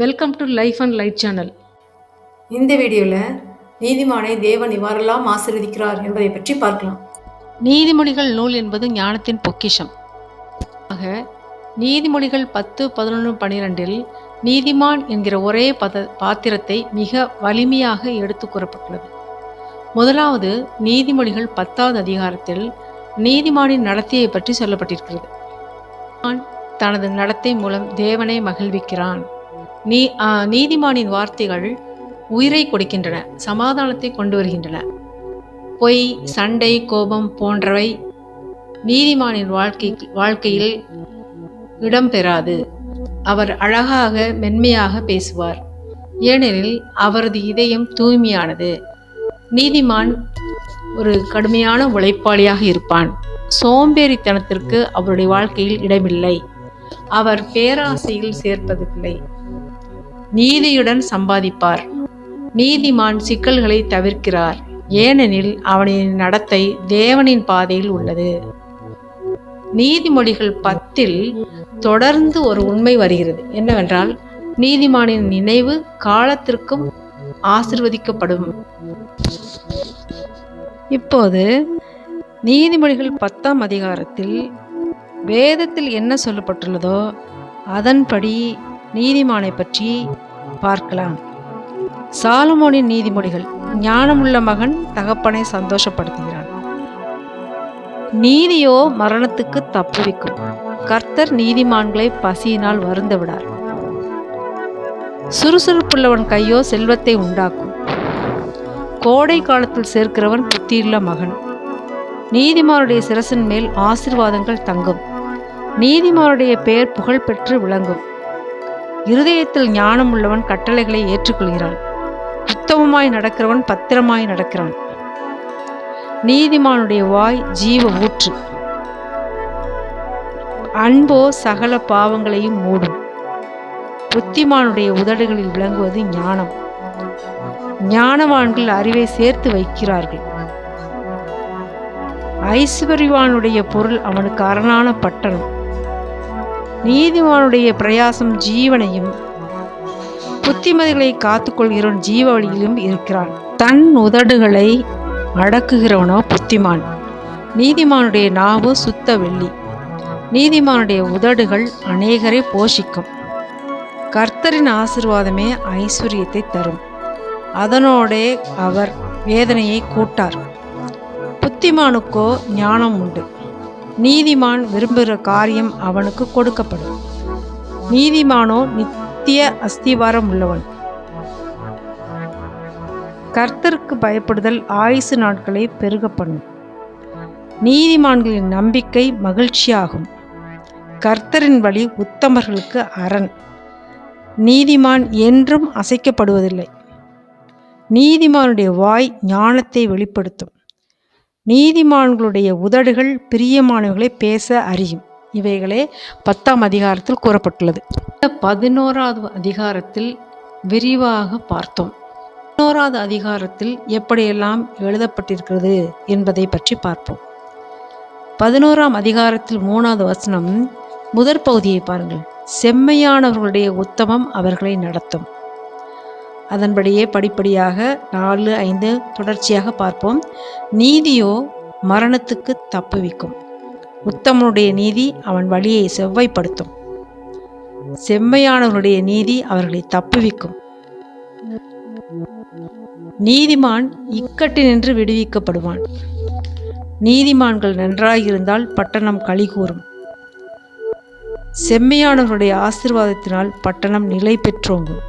Welcome to life and light channel இந்த வீடியோவில் நீதிமானை தேவன் இவ்வாறெல்லாம் ஆசீர்வதிக்கிறார் என்பதை பற்றி பார்க்கலாம். நீதிமொழிகள் நூல் என்பது ஞானத்தின் பொக்கிஷம். ஆக நீதிமொழிகள் பத்து பதினொன்று பனிரெண்டில் நீதிமான் என்கிற ஒரே பத பாத்திரத்தை மிக வலிமையாக எடுத்து கூறப்பட்டுள்ளது. முதலாவது நீதிமொழிகள் பத்தாவது அதிகாரத்தில் நீதிமானின் நடத்தையை பற்றி சொல்லப்பட்டிருக்கிறது. தனது நடத்தை மூலம் தேவனை மகிழ்விக்கிறான். நீ நீதிமானின் வார்த்தைகள் உயிரை கொடுக்கின்றன சமாதானத்தை கொண்டு வருகின்றன. பொய் சண்டை கோபம் போன்றவை நீதிமானின் வாழ்க்கை வாழ்க்கையில் இடம்பெறாது அவர் அழகாக மென்மையாக பேசுவார். ஏனெனில் அவரது இதயம் தூய்மையானது. நீதிமான் ஒரு கடுமையான உழைப்பாளியாக இருப்பான். சோம்பேறித்தனத்திற்கு அவருடைய வாழ்க்கையில் இடமில்லை. அவர் பேராசையில் சேர்ப்பதில்லை. நீதியுடன் சம்பாதிப்பார். நீதிமான் சிக்கல்களை தவிர்க்கிறார். ஏனெனில் அவனின் நடத்தை தேவனின் பாதையில் உள்ளது. நீதிமொழிகள் பத்தில் தொடர்ந்து ஒரு உண்மை வருகிறது. என்னவென்றால் நீதிமானின் நினைவு காலத்திற்கும் ஆசிர்வதிக்கப்படும். இப்போது நீதிமொழிகள் பத்தாம் அதிகாரத்தில் வேதத்தில் என்ன சொல்லப்பட்டுள்ளதோ அதன்படி நீதிமானை பற்றி பார்க்கலாம். சாலமோனின் நீதிமொழிகள் ஞானமுள்ள மகன் தகப்பனை சந்தோஷப்படுத்துகிறான். நீதியோ மரணத்துக்கு தப்புவிக்கும். கர்த்தர் நீதிமான்களை பசியினால் வருந்த விடார் சுறுசுறுப்புள்ளவன் கையோ செல்வத்தை உண்டாக்கும். கோடை காலத்தில் சேர்க்கிறவன் புத்தியுள்ள மகன். நீதிமானுடைய சிரசின் மேல் ஆசிர்வாதங்கள் தங்கும். நீதிமானுடைய பெயர் புகழ் பெற்று விளங்கும். இருதயத்தில் ஞானம் உள்ளவன் கட்டளைகளை ஏற்றுக்கொள்கிறான். உத்தமமாய் நடக்கிறவன் பத்திரமாய் நடக்கிறான். நீதிமானுடைய வாய் ஜீவ ஊற்று. அன்போ சகல பாவங்களையும் மூடும். புத்திமானுடைய உதடுகளில் விளங்குவது ஞானம். ஞானவான்கள் அறிவை சேர்த்து வைக்கிறார்கள். ஐஸ்வர்யவானுடைய பொருள் அவனுக்கு அரணான பட்டணம். நீதிமானுடைய பிரயாசம் ஜீவனையும் புத்திமதிகளை காத்துக்கொள்கிறவன் ஜீவ வழியிலும் இருக்கிறான். தன் உதடுகளை அடக்குகிறவனோ புத்திமான். நீதிமானுடைய நாவு சுத்த வெள்ளி. நீதிமானுடைய உதடுகள் அநேகரை போஷிக்கும். கர்த்தரின் ஆசிர்வாதமே ஐஸ்வர்யத்தை தரும். அதனோடே அவர் வேதனையை கூட்டார். புத்திமானுக்கோ ஞானம் உண்டு. நீதிமான் விரும்புகிற காரியம் அவனுக்கு கொடுக்கப்படும். நீதிமானோ நித்திய அஸ்திவாரம் உள்ளவன். கர்த்தருக்கு பயப்படுதல் ஆயுசு நாட்களை பெருக பண்ணும் நீதிமான்களின் நம்பிக்கை மகிழ்ச்சியாகும். கர்த்தரின் வழி உத்தமர்களுக்கு அரண். நீதிமான் என்றும் அசைக்கப்படுவதில்லை. நீதிமானுடைய வாய் ஞானத்தை வெளிப்படுத்தும். நீதிமான்களுடைய உதடுகள் பிரியமானவர்களை பேச அறியும். இவைகளே பத்தாம் அதிகாரத்தில் கூறப்பட்டுள்ளது. இந்த பதினோராவது அதிகாரத்தில் விரிவாக பார்த்தோம். பதினோராவது அதிகாரத்தில் எப்படியெல்லாம் எழுதப்பட்டிருக்கிறது என்பதை பற்றி பார்ப்போம். பதினோராம் அதிகாரத்தில் மூணாவது வசனம் முதற் பகுதியை பாருங்கள். செம்மையானவர்களுடைய உத்தமம் அவர்களை நடத்தும். அதன்படியே படிப்படியாக நாலு ஐந்து தொடர்ச்சியாக பார்ப்போம். நீதியோ மரணத்துக்கு தப்புவிக்கும் உத்தமனுடைய நீதி அவன் வழியை செவ்வாய்ப்படுத்தும். செம்மையானவருடைய நீதி அவர்களை தப்புவிக்கும் நீதிமான் இக்கட்டினின்று விடுவிக்கப்படுவான். நீதிமான்கள் நன்றாயிருந்தால் பட்டணம் களிகூறும் செம்மையானவருடைய ஆசிர்வாதத்தினால் பட்டணம் நிலை பெற்றோங்கும்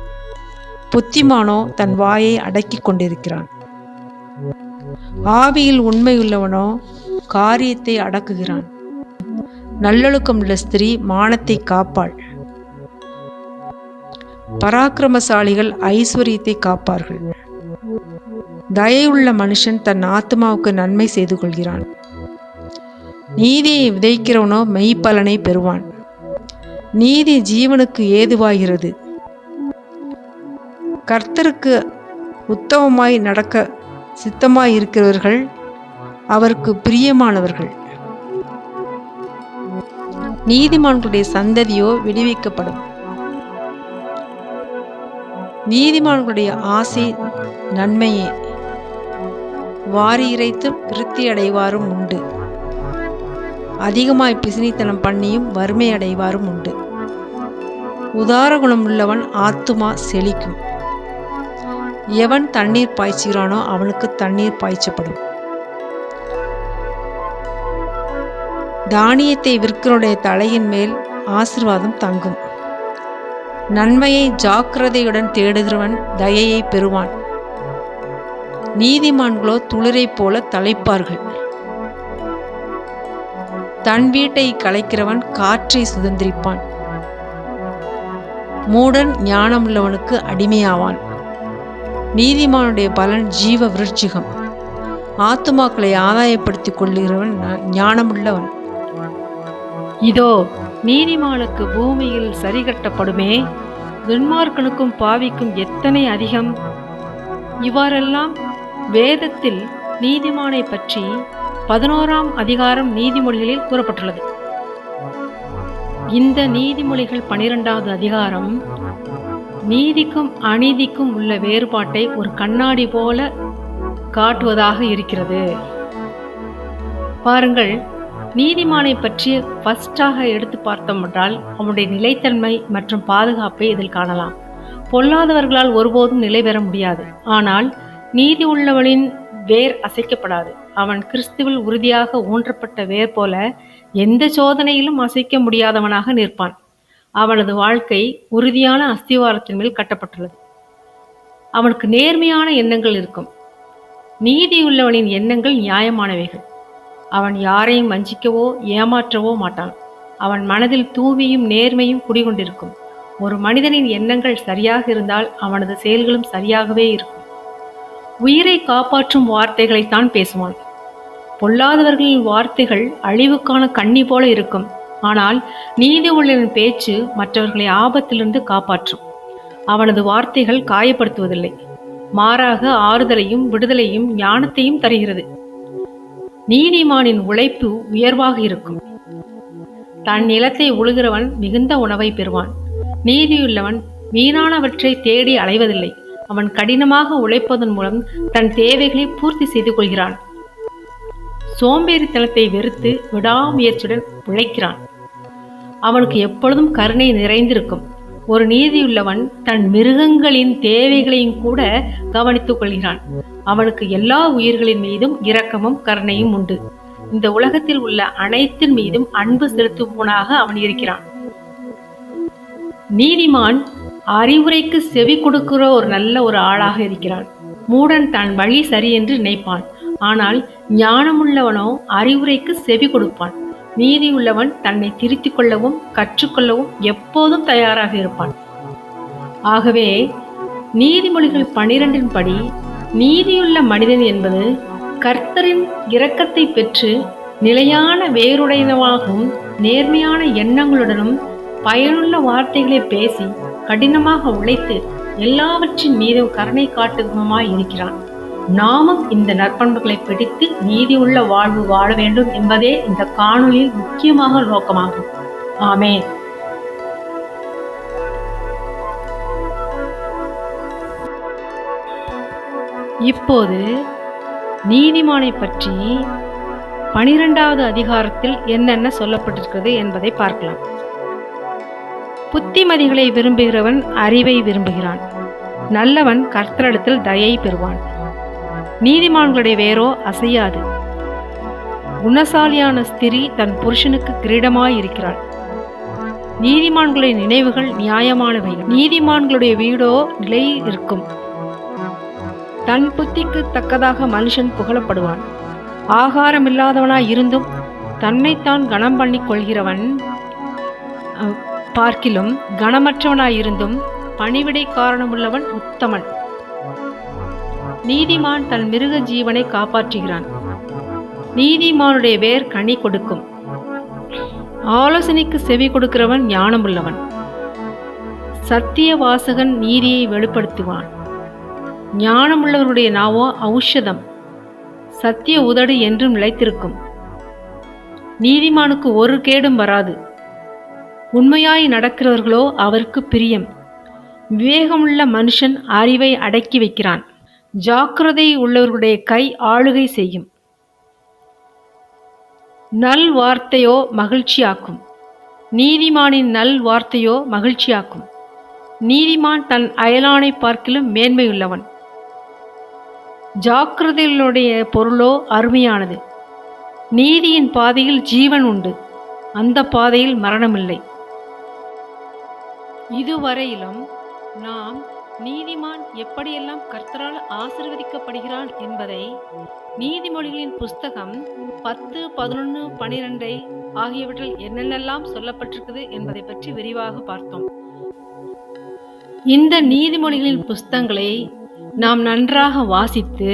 புத்திமானோ தன் வாயை அடக்கி கொண்டிருக்கிறான். ஆவியில் உண்மையுள்ளவனோ காரியத்தை அடக்குகிறான். நல்லொழுக்கம் உள்ள ஸ்திரீ மானத்தை காப்பாள். பராக்கிரமசாலிகள் ஐஸ்வர்யத்தை காப்பார்கள். தயவுள்ள மனுஷன் தன் ஆத்மாவுக்கு நன்மை செய்து கொள்கிறான். நீதியை விதைக்கிறவனோ மெய்ப்பலனை பெறுவான். நீதி ஜீவனுக்கு ஏதுவாகிறது. கர்த்தருக்கு உத்தமமாய் நடக்க சித்தமாய் இருக்கிறவர்கள் அவருக்கு பிரியமானவர்கள். நீதிமான்களுடைய சந்ததியோ விடுவிக்கப்படும். நீதிமான்களுடைய ஆசை நன்மையே. வாரி இறைத்து விருத்தி அடைவாரும் உண்டு. அதிகமாய் பிசினித்தனம் பண்ணியும் வறுமை அடைவாரும் உண்டு. உதார குணம் உள்ளவன் ஆத்துமா செழிக்கும். எவன் தண்ணீர் பாய்ச்சுகிறானோ அவனுக்கு தண்ணீர் பாய்ச்சப்படும். தானியத்தை விற்கிறனுடைய தலையின் மேல் ஆசிர்வாதம் தங்கும். நன்மையை ஜாக்கிரதையுடன் தேடுகிறவன் தயையை பெறுவான். நீதிமான்களோ துளிரைப் போல தலைப்பார்கள். தன் வீட்டை கலைக்கிறவன் காற்றை சுதந்திரிப்பான். மூடன் ஞானமுள்ளவனுக்கு அடிமையாவான். நீதிமானுடைய பலன் ஜீவ விருட்சிகம். ஆத்துமாக்களை ஆதாயப்படுத்திக் கொள்கிறவன் ஞானமுள்ளவன். இதோ நீதிமானுக்கு பூமியில் சரிகட்டப்படுமே துன்மார்க்கனுக்கும் பாவிக்கும் எத்தனை அதிகம்? இவ்வாறெல்லாம் வேதத்தில் நீதிமானை பற்றி பதினோராம் அதிகாரம் நீதிமொழிகளில் கூறப்பட்டுள்ளது. இந்த நீதிமொழிகள் பனிரெண்டாவது அதிகாரம் நீதிக்கும் அநீதிக்கும் உள்ள வேறுபாட்டை ஒரு கண்ணாடி போல காட்டுவதாக இருக்கிறது. பாருங்கள் நீதிமானை பற்றி ஃபஸ்ட்டாக எடுத்து பார்த்தோம் என்றால் அவனுடைய நிலைத்தன்மை மற்றும் பாதுகாப்பை இதில் காணலாம். பொல்லாதவர்களால் ஒருபோதும் நிலை பெற முடியாது. ஆனால் நீதி உள்ளவனின் வேர் அசைக்கப்படாது. அவன் கிறிஸ்துவில் உறுதியாக ஊன்றப்பட்ட வேர் போல எந்த சோதனையிலும் அசைக்க முடியாதவனாக நிற்பான். அவனது வாழ்க்கை உறுதியான அஸ்திவாரத்தின் மேல் கட்டப்பட்டுள்ளது. அவனுக்கு நேர்மையான எண்ணங்கள் இருக்கும். நீதியுள்ளவனின் எண்ணங்கள் நியாயமானவைகள். அவன் யாரையும் வஞ்சிக்கவோ ஏமாற்றவோ மாட்டான். அவன் மனதில் தூவியும் நேர்மையும் குடிகொண்டிருக்கும். ஒரு மனிதனின் எண்ணங்கள் சரியாக இருந்தால் அவனது செயல்களும் சரியாகவே இருக்கும். உயிரை காப்பாற்றும் வார்த்தைகளைத்தான் பேசுவான். பொல்லாதவர்களின் வார்த்தைகள் அழிவுக்கான கண்ணி போல இருக்கும். ஆனால் நீதி உள்ளின் பேச்சு மற்றவர்களை ஆபத்திலிருந்து காப்பாற்றும். அவனது வார்த்தைகள் காயப்படுத்துவதில்லை. மாறாக ஆறுதலையும் விடுதலையும் ஞானத்தையும் தருகிறது. நீதிமானின் உழைப்பு உயர்வாக இருக்கும். தன் நிலத்தை உழுகிறவன் மிகுந்த உணவை பெறுவான். நீதியுள்ளவன் வீணானவற்றை தேடி அலைவதில்லை. அவன் கடினமாக உழைப்பதன் மூலம் தன் தேவைகளை பூர்த்தி செய்து கொள்கிறான். சோம்பேறித்தனத்தை வெறுத்து விடாமுயற்சியுடன் உழைக்கிறான். அவனுக்கு எப்பொழுதும் கருணை நிறைந்திருக்கும். ஒரு நீதியுள்ளவன் தன் மிருகங்களின் தேவைகளையும் கூட கவனித்துக் கொள்கிறான். அவனுக்கு எல்லா உயிர்களின் மீதும் இரக்கமும் கருணையும் உண்டு. இந்த உலகத்தில் உள்ள அனைத்தின் மீதும் அன்பு செலுத்துவனாக அவன் இருக்கிறான். நீதிமான் அறிவுரைக்கு செவி கொடுக்கிற ஒரு நல்ல ஒரு ஆளாக இருக்கிறான். மூடன் தன் வழி சரி என்று நினைப்பான். ஆனால் ஞானமுள்ளவனோ அறிவுரைக்கு செவி கொடுப்பான். நீதி உள்ளவன் தன்னை திருத்திக் கொள்ளவும் கற்றுக்கொள்ளவும் எப்போதும் தயாராக இருப்பான். ஆகவே நீதிமொழிகள் பனிரெண்டின் படி நீதியுள்ள மனிதன் என்பது கர்த்தரின் இரக்கத்தை பெற்று நிலையான வேறுடையனவாகவும் நேர்மையான எண்ணங்களுடனும் பயனுள்ள வார்த்தைகளை பேசி கடினமாக உழைத்து எல்லாவற்றின் மீதும் கருணை காட்டுமாய் இருக்கிறான். நாமும் இந்த நற்பண்புகளை பிடித்து நீதியுள்ள வாழ்வு வாழ வேண்டும் என்பதே இந்த காணொலியில் முக்கியமாக நோக்கமாகும். ஆமேன். இப்போது நீதிமானை பற்றி பனிரெண்டாவது அதிகாரத்தில் என்னென்ன சொல்லப்பட்டிருக்கிறது என்பதை பார்க்கலாம். புத்திமதிகளை விரும்புகிறவன் அறிவை விரும்புகிறான். நல்லவன் கர்த்தரிடத்தில் தயை பெறுவான். நீதிமான்களுடைய வேரோ அசையாது. குணசாலியான ஸ்திரீ தன் புருஷனுக்கு கிரீடமாய் இருக்கிறாள் நீதிமான்களுடைய நினைவுகள் நியாயமானவை. நீதிமான்களுடைய வீடோ நிலை இருக்கும் தன் புத்திக்கு தக்கதாக மனுஷன் புகழப்படுவான். ஆகாரம் இல்லாதவனாய் இருந்தும் தன்னைத்தான் கனம் பண்ணி கொள்கிறவன் அஹ், பார்க்கிலும் கனமற்றவனாய் இருந்தும் பணிவிடை காரணமுள்ளவன் உத்தமன். நீதிமான் தன் மிருக ஜீவனை காப்பாற்றுகிறான். நீதிமானுடைய வேர் கனி கொடுக்கும். ஆலோசனைக்கு செவி கொடுக்கிறவன் ஞானமுள்ளவன். சத்திய வாசகன் நீதியை வெளிப்படுத்துவான். ஞானமுள்ளவருடைய நாவோ ஔஷதம். சத்திய உதடு என்றும் நிலைத்திருக்கும். நீதிமானுக்கு ஒரு கேடும் வராது. உண்மையாய் நடக்கிறவர்களோ அவருக்கு பிரியம். விவேகமுள்ள மனுஷன் அறிவை அடக்கி வைக்கிறான். ஜாக்கிரதை உள்ளவர்களுடைய கை ஆளுகை செய்யும். நல் வார்த்தையோ மகிழ்ச்சியாக்கும். நீதிமானின் நல் வார்த்தையோ மகிழ்ச்சியாக்கும். நீதிமான் தன் அயலானை பார்க்கிலும் மேன்மையுள்ளவன். ஜாக்கிரதைகளுடைய பொருளோ அருமையானது. நீதியின் பாதையில் ஜீவன் உண்டு. அந்த பாதையில் மரணமில்லை. இதுவரையிலும் நாம் நீதிமான் எப்படியெல்லாம் கர்த்தரால் ஆசிர்வதிக்கப்படுகிறான் என்பதை நீதிமொழிகளின் புஸ்தகம் பத்து பதினொன்று பனிரெண்டை ஆகியவற்றில் என்னென்னலாம் சொல்லப்பட்டிருக்குது என்பதை பற்றி விரிவாக பார்த்தோம். இந்த நீதிமொழிகளின் புஸ்தங்களை நாம் நன்றாக வாசித்து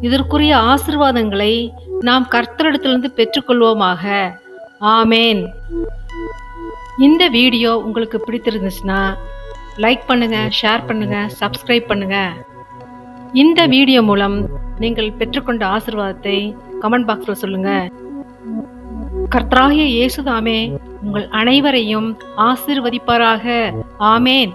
இதற்குரிய ஆசிர்வாதங்களை நாம் கர்த்தரிடத்திலிருந்து பெற்றுக்கொள்வோமாக. ஆமேன். இந்த வீடியோ உங்களுக்கு பிடித்திருந்துச்சுன்னா லைக் பண்ணுங்க ஷேர் பண்ணுங்க சப்ஸ்கிரைப் பண்ணுங்க. இந்த வீடியோ மூலம் நீங்கள் பெற்றுக்கொண்ட ஆசிர்வாதத்தை கமெண்ட் பாக்ஸில் சொல்லுங்க. கர்த்தராகிய இயேசுதாமே உங்கள் அனைவரையும் ஆசிர்வதிப்பாராக. ஆமேன்.